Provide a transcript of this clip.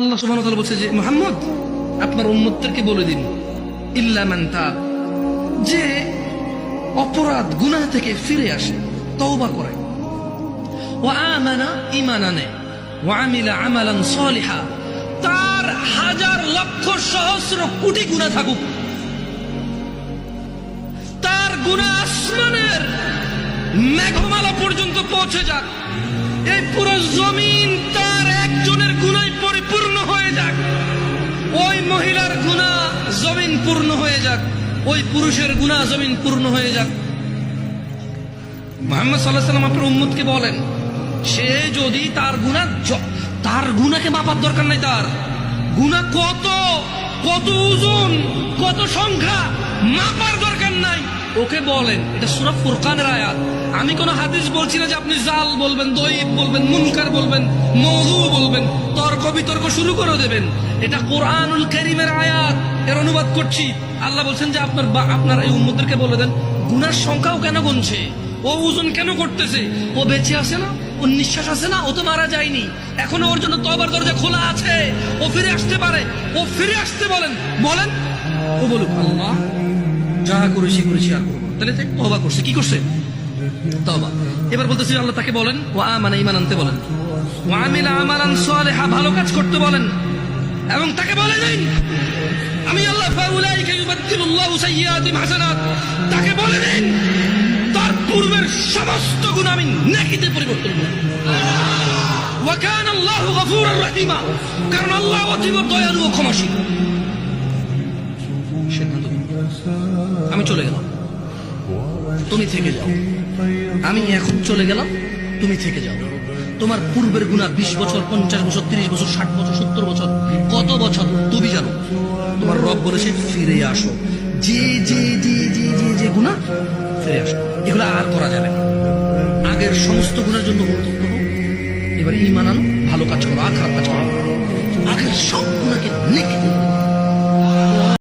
আল্লাহ তাআলা বলছে যে, মুহাম্মদ, আপনার উম্মতদেরকে বলে দিন। ইল্লা মান তাব। যে অপরাধ, গুনাহ থেকে ফিরে আসে, তওবা করে। তার হাজার লক্ষ সহস্র কোটি গুনাহ থাকুক। তার গুনাহ আসমানের মেঘমালা পর্যন্ত পৌঁছে যাক। এই পুরো জমিন তার একজনের গুনায় পরিপূর্ণ যাক, ওই পুরুষের গুনাহ জমিন পূর্ণ হয়ে যাক। মোহাম্মদ সাল্লাহ সাল্লাম আপনার উম্মতকে বলেন, সে যদি তার গুণা তার গুণাকে মাপার দরকার নাই তার। গুণা কত কত ওজন, কত সংখ্যা, মাপার দরকার নাই। ওকে বলেন, এটা সুরা ফুরকানের আয়াত। আমি কোন হাদিস বলছি না যে আপনি জাল বলবেন দইব বলবেন, মুনকার বলবেন মৌজু বলবেন, তর্ক বিতর্ক শুরু করে দেবেন। এটা কোরআনুল করিমের আয়াত, এর অনুবাদ করছি। আল্লাহ বলছেন যে আপনার বা- আপনার এই উম্মদেরকে বলে দেন, গুনার সংখ্যাও কেন গুনছে? ও ওজন কেন করতেছে? ও বেঁচে আছে না? ও নিঃশ্বাস আছে না? ও তো মারা যায়নি। এখনও ওর জন্য তবার দরজা খোলা আছে। ও ফিরে আসতে পারে। ও ফিরে আসতে বলেন। বলেন, ও বলুক, আল্লাহ যা করেছি করেছি আর তাহলে তবা করছে। কি করছে? তবা এবার বলতেছি, আল্লাহ তাকে বলেন ও মানে ইমান আনতে বলেন। ও আমিলা আমালান সালেহা, ভালো কাজ করতে বলেন। এবং তাকে বলে দিন, আমি আল্লাহ তাকে বলে দিন, তার পূর্বের সমস্ত গুণ আমি নেকিতে পরিবর্তন কানা আল্লাহু রহিমা, কারণ আল্লাহ অতীব দয়ালু ও আমি চলে গেলাম। তুমি থেকে যাও। আমি এখন চলে গেলাম, তুমি থেকে যাও। তোমার পূর্বের গুণা বিশ বছর, পঞ্চাশ বছর, তিরিশ বছর, ষাট বছর, সত্তর বছর, কত বছর? তুমি জানো। তোমার রব বলেছে ফিরে আসো। যে যে যে যে যে যে গুণা ফিরে আসো। এগুলো আর করা যাবে না। আগের সমস্ত গুণার জন্য এবার ইমান আনো, ভালো কাজ করো, আর খারাপ কাজ করো আগের সব গুণাকে নেকে